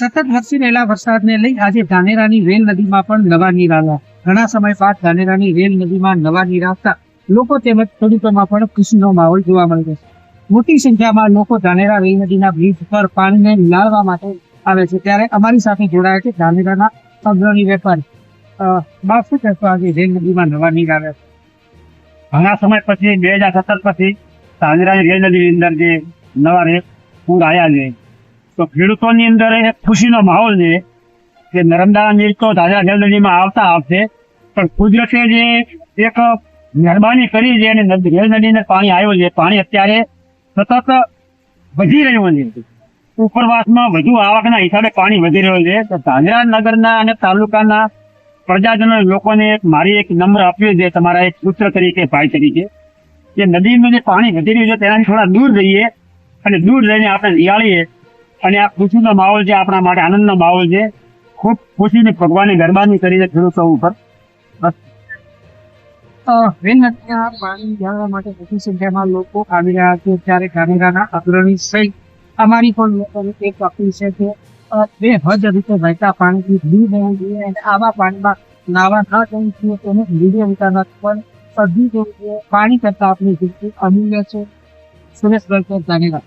સતત વરસી રહેલા વરસાદને લઈ આજે ધાનેરાની રેલ નદીમાં પણ નવા નીર આવ્યા. ઘણા સમય બાદ ધાનેરાની રેલ નદીમાં નવા નીર આવતા લોકો તેમજ ખેડૂતોમાં પણ ખુશીનો માહોલ જોવા મળ્યો છે. મોટી સંખ્યામાં લોકો ધાનેરા રેલ નદીના બ્રિજ પર પાણીને લાળવા માટે આવે છે. ત્યારે અમારી સાથે જોડાયા છે ધાનેરાના અગ્રણી વેપારી. અ, બા શું આજે રેલ નદીમાં નવા નીર આવ્યા છે? ઘણા સમય પછી બે હજાર સત્તર પછી ધાનેરાની રેલ નદીની અંદર જે નવા રે પૂર આવ્યા છે. તો ખેડૂતોની અંદર એક ખુશીનો માહોલ છે કે નર્મદાના નીર તો તાજા રેલ નદીમાં આવતા આવશે. પણ કુદરતે જે એક મહેરબાની કરી છે અને રેલ નદીને પાણી આવ્યું છે. પાણી અત્યારે સતત વધી રહ્યું છે. ઉપરવાસમાં વધુ આવકના હિસાબે પાણી વધી રહ્યું છે. તો ધાંગરા નગરના અને તાલુકાના પ્રજાજનો લોકોને એક મારી એક નમ્ર અપીલ છે, તમારા એક પુત્ર તરીકે, ભાઈ તરીકે, કે નદીનું જે પાણી વધી રહ્યું છે તેનાથી થોડા દૂર રહીએ અને દૂર રહીને આપણે નિહાળીએ અને આ ખુશીનો માહોલ છે, આપણા માટે આનંદનો માહોલ છે. ખૂબ ખુશીની ભગવાને ગરબાની કરી છે ખેડૂતો ઉપર. પાણી આવી રહ્યા છે, ત્યારે અમારી પણ લોકોની એક છે કે બે હદ રીતે વહેતા પાણીથી જોઈએ અને આવા પાણીમાં નાવા ન જવું જોઈએ. પણ સદી જવું જોઈએ પાણી કરતા આપણી જિંદગી અમૂલ્ય છે. સુરેશ ગળકર ધાનેરા